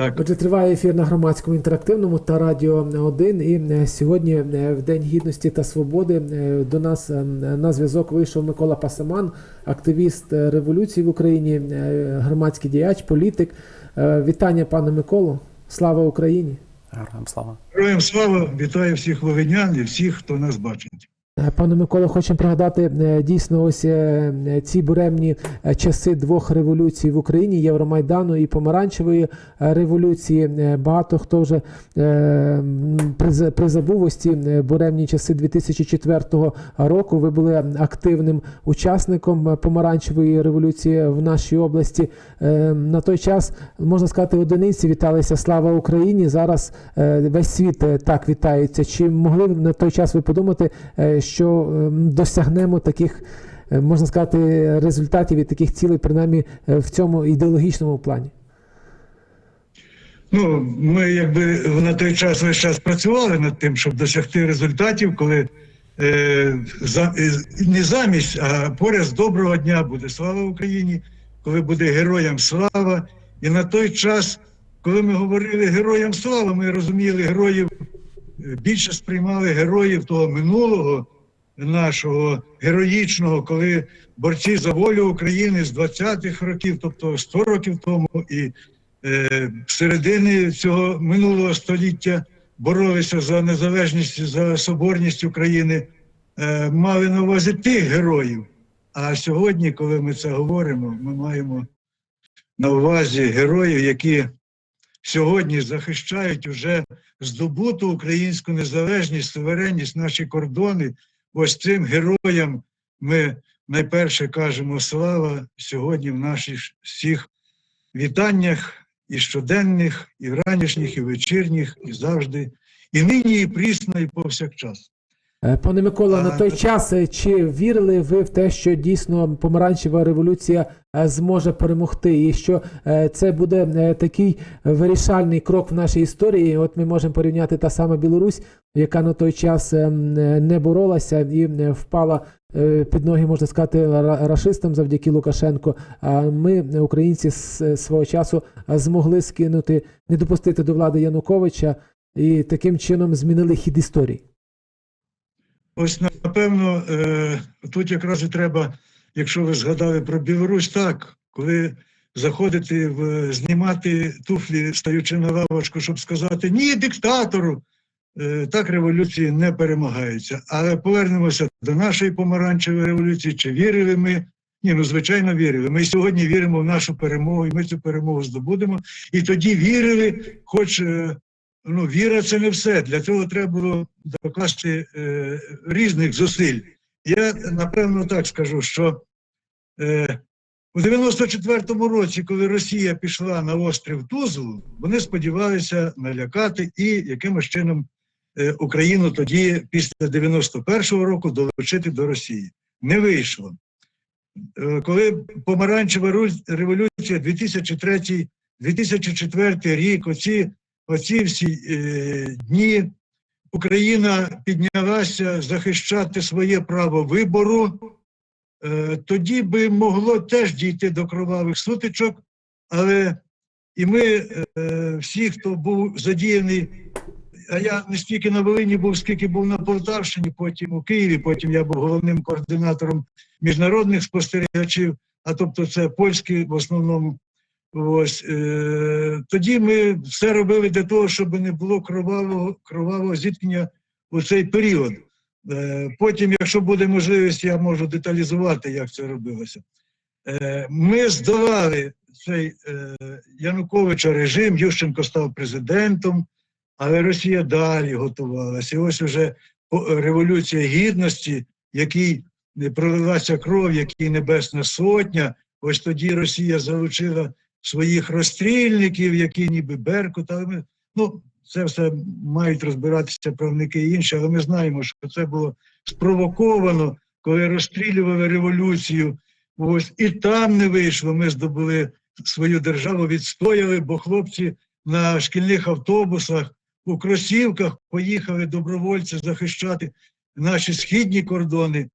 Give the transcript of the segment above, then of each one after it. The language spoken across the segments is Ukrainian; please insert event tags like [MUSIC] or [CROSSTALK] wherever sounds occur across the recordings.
Так. Отже, триває ефір на громадському інтерактивному та радіо 1. І е, сьогодні, е, в День гідності та свободи, е, до нас на зв'язок вийшов Микола Пасаман, активіст революції в Україні, громадський діяч, політик. Вітання, пане Миколо. Слава Україні! Героям слава. Героям слава, вітаю всіх ловенян і всіх, хто нас бачить. Е, Пане Миколо, хочемо пригадати е, дійсно ось е, ці буремні часи двох революцій в Україні Євромайдану і помаранчевої революції. Багато хто вже призабув ось ці буремні часи 2004 року. Ви були активним учасником помаранчевої революції в нашій області. На той час можна сказати, одиниці віталися Слава Україні. Зараз весь світ так вітається. Чи могли на той час ви подумати, е, що ем, досягнемо таких, е, можна сказати, результатів і таких цілей, принаймні е, в цьому ідеологічному плані? Ну, ми якби на той час весь час працювали над тим, щоб досягти результатів, коли е, за, е, не замість, а поряд з доброго дня буде слава Україні, коли буде героям слава. І на той час, коли ми говорили героям слава, ми розуміли героїв, більше сприймали героїв того минулого нашого героїчного, коли борці за волю України з 20-х років, тобто 100 років тому, і е, середини цього минулого століття боролися за незалежність, за соборність України, е, мали на увазі тих героїв. А сьогодні, коли ми це говоримо, ми маємо на увазі героїв, які сьогодні захищають уже здобуту українську незалежність, суверенність, наші кордони. Ось цим героям ми найперше кажемо слава сьогодні в наших всіх вітаннях і щоденних, і ранішніх, і вечірніх, і завжди, і нині, і прісно, і повсякчас. Е, Пане Микола, на той час е, чи вірили ви в те, що дійсно помаранчева революція е, зможе перемогти, і що е, це буде е, такий вирішальний крок в нашій історії? От ми можемо порівняти та сама Білорусь, яка на той час е, е, не боролася і е, впала е, під ноги, можна сказати, ра- рашистам завдяки Лукашенко. А ми, е, українці, з е, свого часу е, змогли скинути, не допустити до влади Януковича і таким чином змінили хід історії. Ось напевно, е, тут якраз і треба, якщо ви згадали про Білорусь, так, коли заходити в знімати туфлі, стаючи на лавочку, щоб сказати ні диктатору, е, так революції не перемагаються. Але повернемося до нашої помаранчевої революції. Чи вірили ми? Ні, ну звичайно, вірили. Ми сьогодні віримо в нашу перемогу, і ми цю перемогу здобудемо. І тоді вірили, хоч е, ну, віра це не все. Для цього треба було докласти е, різних зусиль. Я напевно так скажу, що е, у 94-му році, коли Росія пішла на острів Тузлу, вони сподівалися налякати і якимось чином е, Україну тоді, після 91-го року, долучити до Росії. Не вийшло. Е, коли помаранчева революція 2003 2004 рік, оці, оці всі е, дні, Україна піднялася захищати своє право вибору, е, тоді би могло теж дійти до кровавих сутичок, але і ми, е, всі, хто був задіяний, а я не стільки на Волині був, скільки був на Полтавщині, потім у Києві, потім я був головним координатором міжнародних спостерігачів, а тобто це польські в основному. Ось е, тоді ми все робили для того, щоб не було кровавого кровавого зіткнення у цей період. Е, потім, якщо буде можливість, я можу деталізувати, як це робилося. Е, ми здолали цей е, Януковича режим, Ющенко став президентом, але Росія далі готувалася. І ось уже революція гідності, якій пролилася кров, якій Небесна Сотня. Ось тоді Росія залучила своїх розстрільників, які ніби Беркут, ми, ну, це все мають розбиратися правники і інші, але ми знаємо, що це було спровоковано, коли розстрілювали революцію. Ось і там не вийшло. Ми здобули свою державу, відстояли, бо хлопці на шкільних автобусах у кросівках поїхали добровольці захищати наші східні кордони,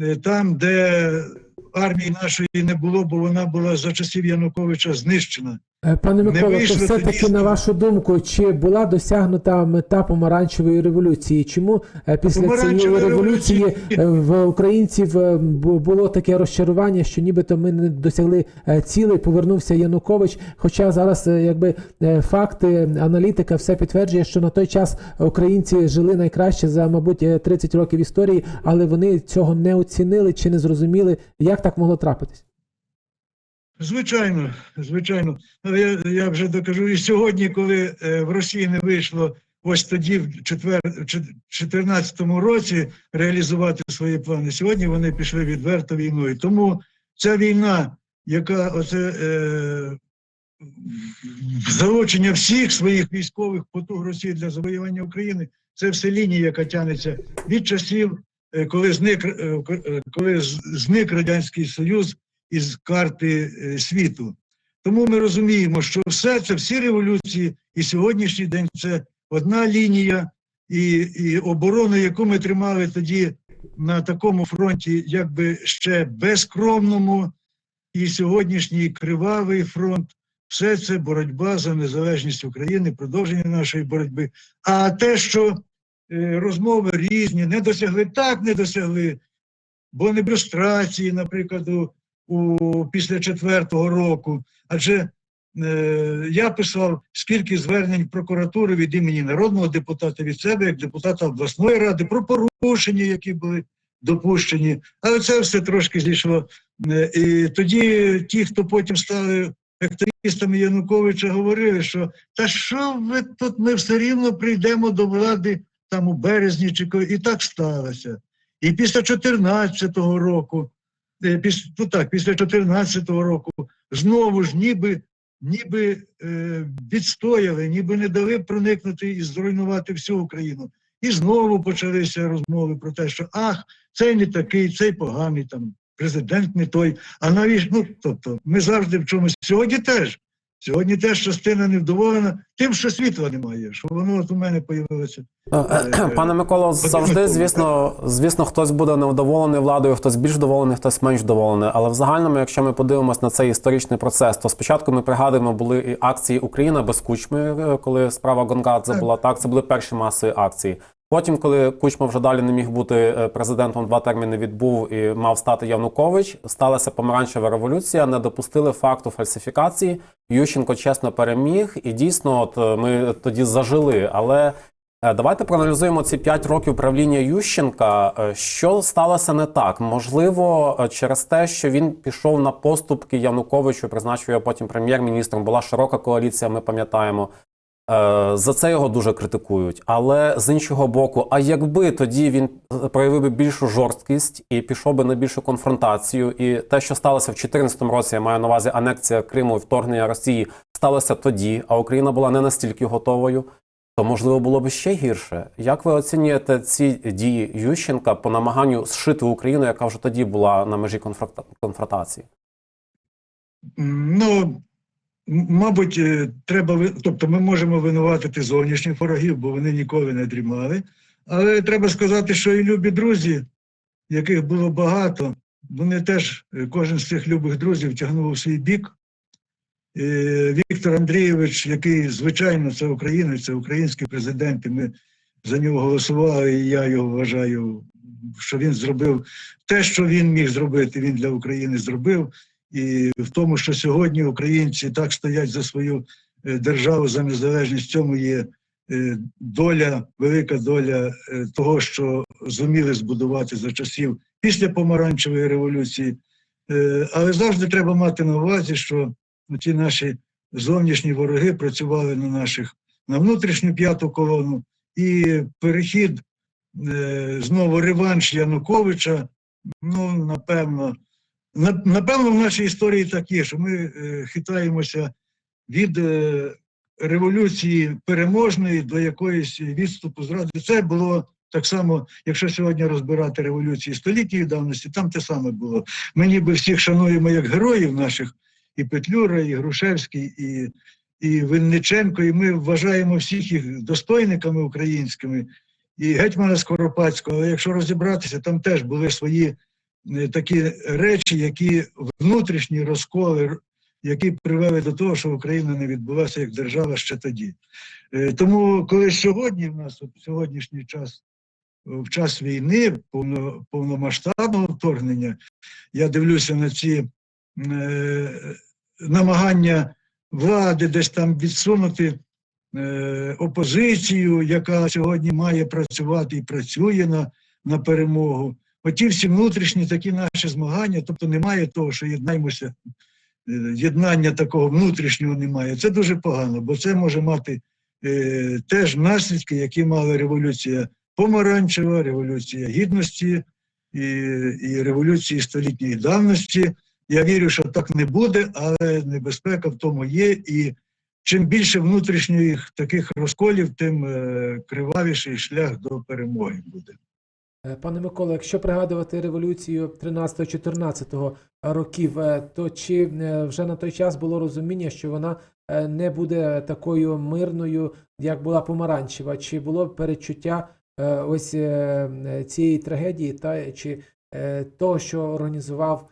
Е, там, де армії нашої не було, бо вона була за часів Януковича знищена. Е, Пане Не Микола, то все-таки тоді. на вашу думку, чи була досягнута мета помаранчевої революції? Чому е, після цієї революції е, в українців було таке розчарування, що нібито ми не досягли цілей, повернувся Янукович. Хоча зараз, якби факти, аналітика все підтверджує, що на той час українці жили найкраще за, мабуть, е, 30 років історії, але вони цього не оцінили чи не зрозуміли, як так могло трапитись. Звичайно, звичайно. Але я, я вже докажу. І сьогодні, коли е, в Росії не вийшло ось тоді, в 2014 році, реалізувати свої плани, сьогодні вони пішли відверто війною. Тому ця війна, яка оце е, залучення всіх своїх військових потуг Росії для завоювання України, це все лінія, яка тягнеться від часів, коли зник, е, е, коли зник Радянський Союз із карти е, світу. Тому ми розуміємо, що все це, всі революції і сьогоднішній день це одна лінія, і, і оборону, яку ми тримали тоді на такому фронті, якби ще безкромному, і сьогоднішній кривавий фронт. Все це боротьба за незалежність України, продовження нашої боротьби. А те, що е, розмови різні, не досягли, так не досягли, бо не люстрації, наприклад, у, у після четвертого року. Адже е, я писав скільки звернень в прокуратуру від імені народного депутата від себе, як депутата обласної ради, про порушення, які були допущені. Але це все трошки зійшло. Е, І тоді ті, хто потім стали активістами Януковича, говорили, що та що ви тут, ми все рівно прийдемо до влади там у березні чи. І так сталося. І після 2014 року, е, піс, ну так, після 2014 року знову ж ніби, ніби е, відстояли, ніби не дали проникнути і зруйнувати всю Україну. І знову почалися розмови про те, що ах, цей не такий, цей поганий там, президент не той. А навіщо? Ну, тобто, ми завжди в чомусь. Сьогодні теж. Сьогодні теж частина невдоволена тим, що світла немає, що воно от у мене появилося. Е, Пане Миколо, завжди, звісно, звісно, хтось буде невдоволений владою, хтось більш вдоволений, хтось менш вдоволений. Але в загальному, якщо ми подивимося на цей історичний процес, то спочатку ми пригадуємо, були і акції Україна без кучми, е, коли справа Гонгадзе була так. Це були перші масові акції. Потім, коли Кучма вже далі не міг бути е, президентом, два терміни відбув і мав стати Янукович, сталася помаранчева революція, не допустили факту фальсифікації. Ющенко чесно переміг, і дійсно, от е, ми тоді зажили. Але Е, Давайте проаналізуємо ці 5 років правління Ющенка. Що сталося не так? Можливо, через те, що він пішов на поступки Януковичу, призначив його потім прем'єр-міністром. Була широка коаліція, ми пам'ятаємо. Е, За це його дуже критикують. Але з іншого боку, а якби тоді він е, проявив би більшу жорсткість і пішов би на більшу конфронтацію, і те, що сталося в 2014 році, я маю на увазі анексія Криму і вторгнення Росії, сталося тоді, а Україна була не настільки готовою то можливо було б ще гірше. Як ви оцінюєте ці дії Ющенка по намаганню зшити Україну, яка вже тоді була на межі конфронтації? Ну, мабуть, е, треба тобто ми можемо винуватити зовнішніх ворогів, бо вони ніколи не дрімали. Але треба сказати, що і любі друзі, яких було багато, вони теж, е, кожен з цих любих друзів тягнув у свій бік. Е, Віктор Андрійович, який, звичайно, це українець, це український президент, і ми за нього голосували, і я його вважаю, що він зробив те, що він міг зробити, він для України зробив. І в тому, що сьогодні українці так стоять за свою е, державу, за незалежність, в цьому є е, доля, велика доля е, того, що зуміли збудувати за часів після помаранчевої революції. Але завжди треба мати на увазі, що ті наші зовнішні вороги працювали на наших на внутрішню п'яту колону, і перехід знову реванш Януковича. Ну, напевно, на- напевно, в нашій історії так є, що ми е, хитаємося від е, революції переможної до якоїсь відступу зради. Це було так само, якщо сьогодні розбирати революції століття давності, там те саме було. Ми ніби всіх шануємо як героїв наших, і Петлюра, і Грушевський, і, і Винниченко, і ми вважаємо всіх їх достойниками українськими, і гетьмана Скоропадського. Якщо розібратися, там теж були свої такі речі, які внутрішні розколи, які привели до того, що Україна не відбулася як держава ще тоді. Е, Тому, коли сьогодні в нас, в сьогоднішній час, в час війни, повно, повномасштабного вторгнення, я дивлюся на ці е, намагання влади десь там відсунути е, опозицію, яка сьогодні має працювати і працює на, на перемогу. Оті всі внутрішні такі наші змагання, тобто немає того, що єднаємося, е, єднання такого внутрішнього немає. Це дуже погано, бо це може мати е, теж наслідки, які мала революція помаранчева, революція гідності і, і революції столітньої давності. Я вірю, що так не буде, але небезпека в тому є. І чим більше внутрішніх таких розколів, тим е, кривавіший шлях до перемоги буде. Е, Пане Миколо, якщо пригадувати революцію 13-14 років, е, то чи е, вже на той час було розуміння, що вона не буде такою мирною, як була помаранчева? Чи було передчуття ось цієї трагедії, та чи того, що організував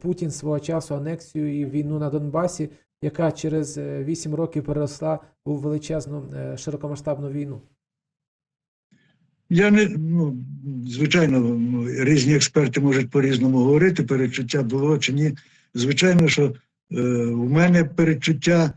Путін свого часу анексію і війну на Донбасі, яка через 8 років переросла у величезну широкомасштабну війну? Я не ну, звичайно, різні експерти можуть по-різному говорити, перечуття було чи ні. Звичайно, що е, у мене перечуття,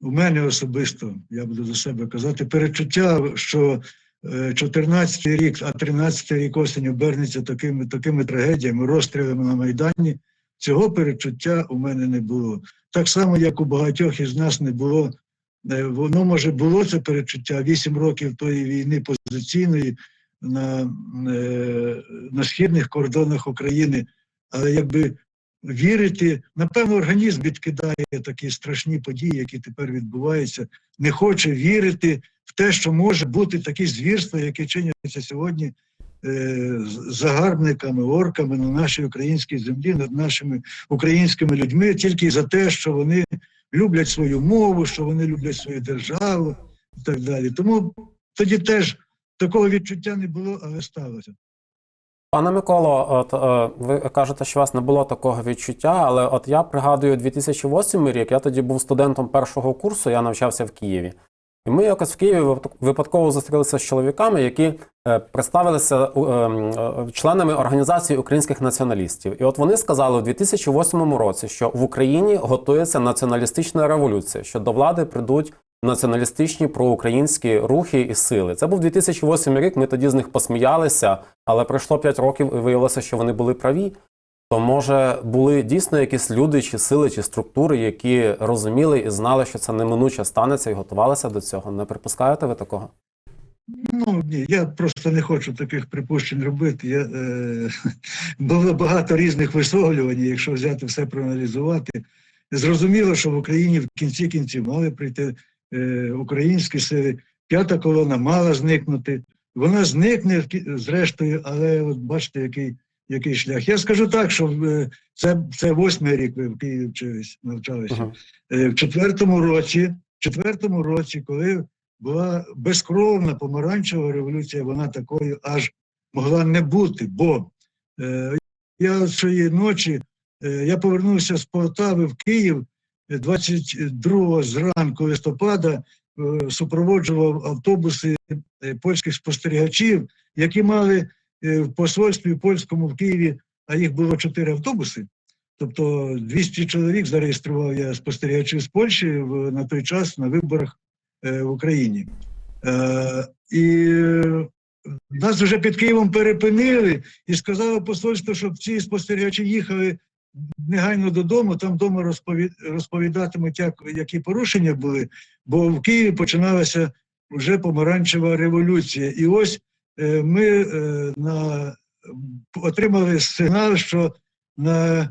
у мене особисто, я буду за себе казати, перечуття, що е, 14 рік, а 13 рік осінь обернеться такими, такими трагедіями, розстрілами на Майдані. Цього перечуття у мене не було. Так само, як у багатьох із нас не було. Е, Воно може було це перечуття 8 років тої війни позиційної на, е, на східних кордонах України, але якби вірити, напевно, організм відкидає такі страшні події, які тепер відбуваються, не хоче вірити в те, що може бути такі звірства, які чиняться сьогодні е, загарбниками, орками на нашій українській землі, над нашими українськими людьми, тільки за те, що вони люблять свою мову, що вони люблять свою державу і так далі. Тому тоді теж такого відчуття не було, але сталося. Пане Миколо, от е, ви кажете, що у вас не було такого відчуття, але от я пригадую 2008 рік, я тоді був студентом першого курсу, я навчався в Києві. І ми якось в Києві випадково зустрілися з чоловіками, які е, представилися е, е, членами організації українських націоналістів. І от вони сказали у 2008 році, що в Україні готується націоналістична революція, що до влади прийдуть націоналістичні проукраїнські рухи і сили. Це був 2008 рік. Ми тоді з них посміялися, але пройшло 5 років і виявилося, що вони були праві. То може були дійсно якісь люди, чи сили, чи структури, які розуміли і знали, що це неминуче станеться, і готувалися до цього. Не припускаєте ви такого? Ну ні, я просто не хочу таких припущень робити. Я, е, [LAUGHS] було багато різних висловлювань, якщо взяти все проаналізувати. Зрозуміло, що в Україні в кінці кінців мали прийти е, українські сили. П'ята колона мала зникнути. Вона зникне зрештою, але от бачите, який, який шлях. Я скажу так, що е, це, це восьмий рік ви в Києві вчились, навчалися. Мгм. Е, в четвертому році, в четвертому році, коли була безкровна помаранчева революція, вона такою аж могла не бути. Бо е, я цієї ночі е, я повернувся з Полтави в Київ е, 22 зранку листопада, е, супроводжував автобуси е, польських спостерігачів, які мали е, в посольстві польському в Києві, а їх було чотири автобуси. Тобто 200 чоловік зареєстрував я спостерігачів з Польщі на той час на виборах е, в Україні. Е, і е, нас вже під Києвом перепинили і сказало посольство, щоб ці спостерігачі їхали негайно додому, там вдома розпові- розповідатимуть, як, які порушення були, бо в Києві починалася вже помаранчева революція. І ось е, ми е, на, отримали сигнал, що на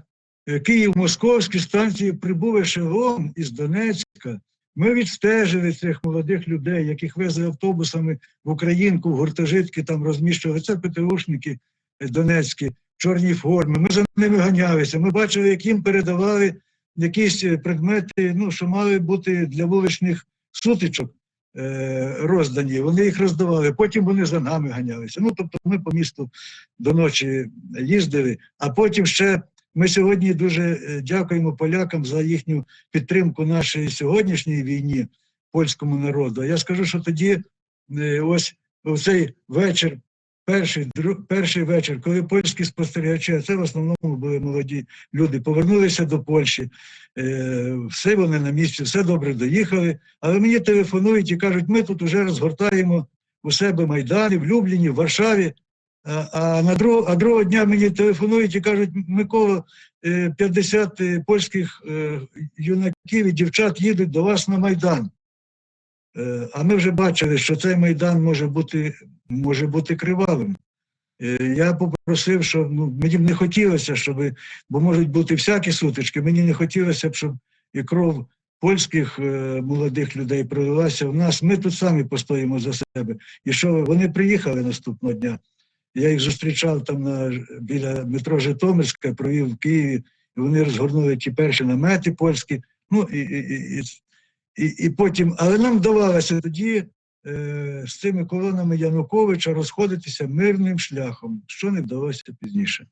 е, Київ-Московській станції прибув ешелон із Донецька. Ми відстежили цих молодих людей, яких везли автобусами в Українку, в гуртожитки там розміщували. Це ПТУшники е, донецькі, в чорній формі. Ми за ними ганялися. Ми бачили, як їм передавали якісь е, предмети, ну, що мали бути для вуличних сутичок. Е, роздані, вони їх роздавали, потім вони за нами ганялися. Ну, тобто ми по місту до ночі їздили, а потім ще ми сьогодні дуже е, дякуємо полякам за їхню підтримку нашої сьогоднішньої війні польському народу. Я скажу, що тоді е, ось у цей вечір, перший, дру- перший вечір, коли польські спостерігачі, а це в основному були молоді люди, повернулися до Польщі, е, все вони на місці, все добре доїхали. Але мені телефонують і кажуть, ми тут вже розгортаємо у себе Майдани, в Любліні, в Варшаві. А, а на друг, а другого дня мені телефонують і кажуть, Микола, е, 50 е, польських е, юнаків і дівчат їдуть до вас на Майдан. Е, А ми вже бачили, що цей майдан може бути, може бути кривавим. Е, Я попросив, щоб ну, мені б не хотілося, щоб, бо можуть бути всякі сутички, мені не хотілося б, щоб і кров польських е, молодих людей пролилася в нас. Ми тут самі постоїмо за себе. І що вони приїхали наступного дня. Я їх зустрічав там на, біля метро Житомирська, провів в Києві, і вони розгорнули ті перші намети польські. Ну і, і, і, і, і потім, але нам вдавалося тоді з цими колонами Януковича розходитися мирним шляхом, що не вдалося пізніше.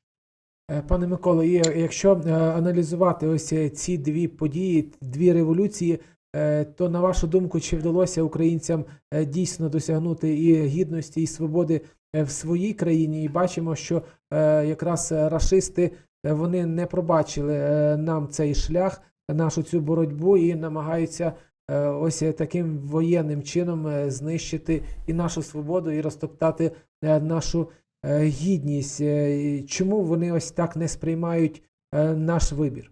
Е, Пане Миколо, якщо е, аналізувати ось е, ці дві події, дві революції, е, то на вашу думку, чи вдалося українцям е, дійсно досягнути і гідності, і свободи е, в своїй країні? І бачимо, що е, якраз е, рашисти е, вони не пробачили е, нам цей шлях, нашу цю боротьбу і намагаються е, ось е, таким воєнним чином е, знищити і нашу свободу, і розтоптати е, нашу е, гідність. Е, Чому вони ось так не сприймають е, наш вибір?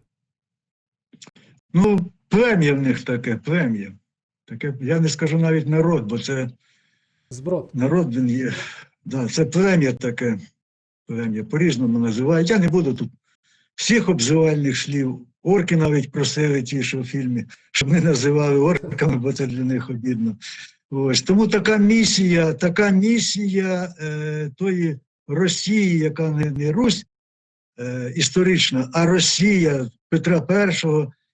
Ну, плем'я в них таке, плем'я. Таке, я не скажу навіть народ, бо це Зброд. народ він є. Да, це плем'я таке, плем'я, по-різному називають. Я не буду тут всіх обзивальних слів. Орки навіть просили ті, що в фільмі, щоб не називали орками, бо це для них обідно. Ось тому така місія, така місія е, тої Росії, яка не, не Русь е, історична, а Росія Петра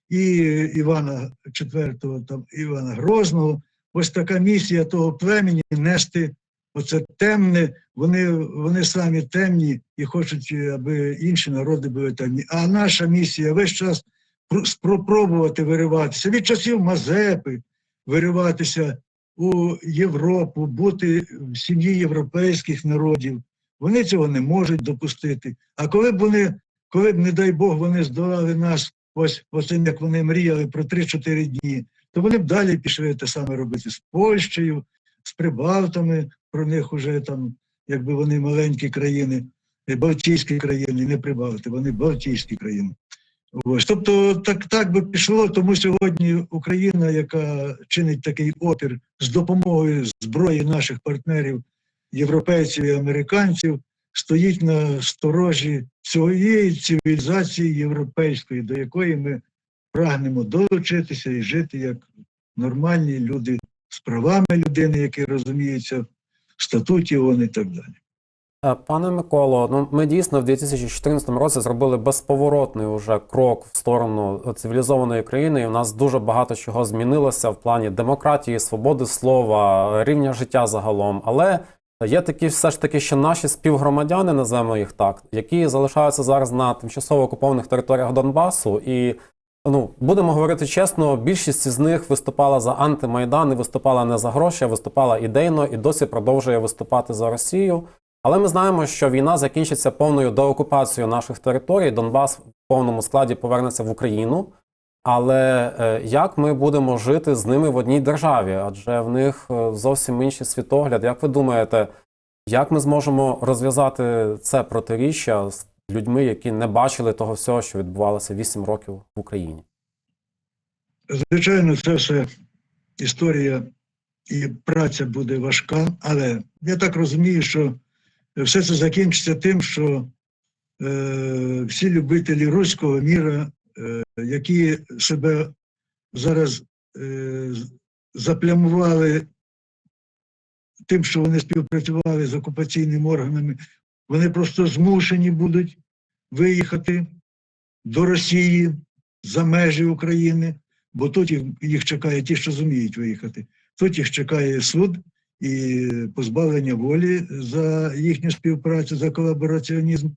І і Івана IV, там, Івана Грозного. Ось така місія того племені нести оце темне, вони, вони самі темні і хочуть, аби інші народи були темні. А наша місія весь час пр- спробувати вириватися від часів Мазепи, вириватися у Європу, бути в сім'ї європейських народів. Вони цього не можуть допустити. А коли б вони, коли б, не дай Бог, вони здолали нас, ось оцим, як вони мріяли про 3-4 дні, то вони б далі пішли те саме робити з Польщею, з Прибалтами, про них уже там, якби вони маленькі країни, Балтійські країни, не Прибалти, вони Балтійські країни. Ось. Тобто так, так би пішло, тому сьогодні Україна, яка чинить такий опір з допомогою зброї наших партнерів, європейців і американців, стоїть на сторожі цієї цивілізації європейської, до якої ми прагнемо долучитися і жити як нормальні люди з правами людини, які розуміються статуті ООН і так далі. Е, Пане Миколо, ну ми дійсно в 2014 році зробили безповоротний уже крок в сторону цивілізованої країни. І у нас дуже багато чого змінилося в плані демократії, свободи слова, рівня життя загалом. Але є такі все ж таки ще наші співгромадяни, називаємо їх так, які залишаються зараз на тимчасово окупованих територіях Донбасу. І ну будемо говорити чесно, більшість із них виступала за антимайдан і виступала не за гроші, а виступала ідейно і досі продовжує виступати за Росію. Але ми знаємо, що війна закінчиться повною деокупацією наших територій. Донбас в повному складі повернеться в Україну. Але е, як ми будемо жити з ними в одній державі? Адже в них е, зовсім інший світогляд. Як ви думаєте, як ми зможемо розв'язати це протиріччя з людьми, які не бачили того всього, що відбувалося 8 років в Україні? Звичайно, це все історія і праця буде важка, але я так розумію, що все це закінчиться тим, що е, всі любителі руського міра, е, які себе зараз е, заплямували тим, що вони співпрацювали з окупаційними органами, вони просто змушені будуть виїхати до Росії за межі України, бо тут їх, чекає ті, що зуміють виїхати. Тут їх чекає суд і позбавлення волі за їхню співпрацю, за колабораціонізм.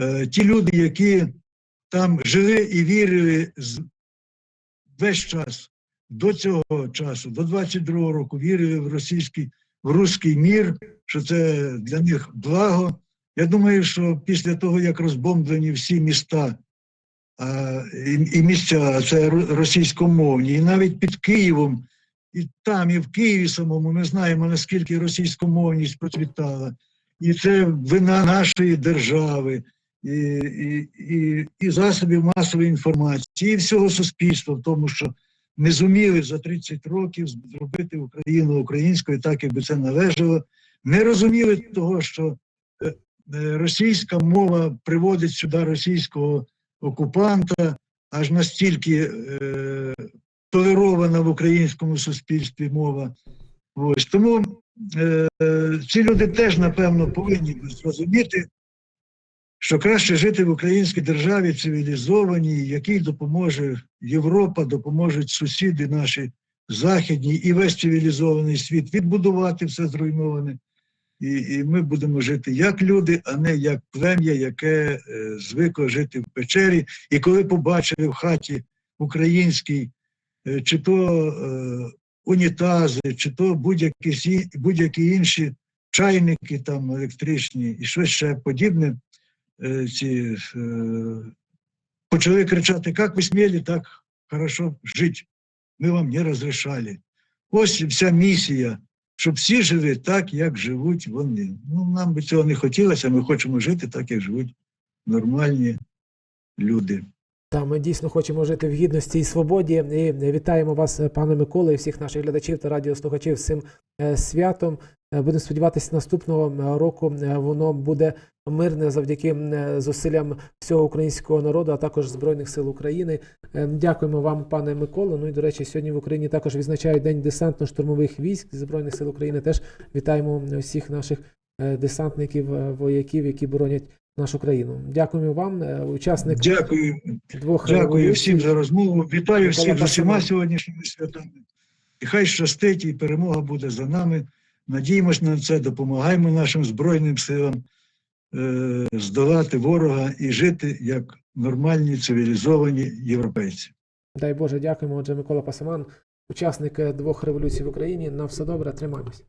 Е, Ті люди, які там жили і вірили з- весь час до цього часу, до 22-го року, вірили в російський, в руський мір, що це для них благо. Я думаю, що після того, як розбомблені всі міста а, і, і місця, це російськомовні, і навіть під Києвом, і там, і в Києві самому ми знаємо, наскільки російськомовність процвітала. І це вина нашої держави, і, і, і, і засобів масової інформації, і всього суспільства в тому, що не зуміли за 30 років зробити Україну українською так, якби це належало. Не розуміли того, що російська мова приводить сюди російського окупанта, аж настільки е, толерована в українському суспільстві мова. Ось тому е, е, ці люди теж, напевно, повинні зрозуміти, що краще жити в українській державі цивілізованій, якій допоможе Європа, допоможуть сусіди наші західні і весь цивілізований світ відбудувати все зруйноване. І, і ми будемо жити як люди, а не як плем'я, яке е, звикло жити в печері. І коли побачили в хаті українській, е, чи то е, унітази, чи то будь-які, будь-які інші чайники там електричні і щось ще подібне, е, ці, е, почали кричати, як ви сміли так хорошо жити? Ми вам не розрішали. Ось вся місія, щоб всі жили так, як живуть вони. Ну, нам би цього не хотілося, ми хочемо жити так, як живуть нормальні люди. Та ми дійсно хочемо жити в гідності і свободі. І вітаємо вас, пане Микола, і всіх наших глядачів та радіослухачів з цим е, святом. Е, Будемо сподіватися, наступного е, року воно буде мирне завдяки зусиллям всього українського народу, а також Збройних сил України. Дякуємо вам, пане Микола. Ну і до речі, сьогодні в Україні також відзначають День десантно-штурмових військ Збройних сил України. Теж вітаємо всіх наших десантників, вояків, які боронять нашу країну. Дякуємо вам, е, учасник Дякую, двох дякую всім за розмову. Вітаю всіх з усіма сьогоднішніми святами. І хай щастить, і перемога буде за нами. Надіємось на це, допомагаємо нашим Збройним силам е, здолати ворога і жити як нормальні цивілізовані європейці. Дай Боже, дякуємо. Отже, Микола Пасаман, учасник е, двох революцій в Україні. На все добре, тримаємось.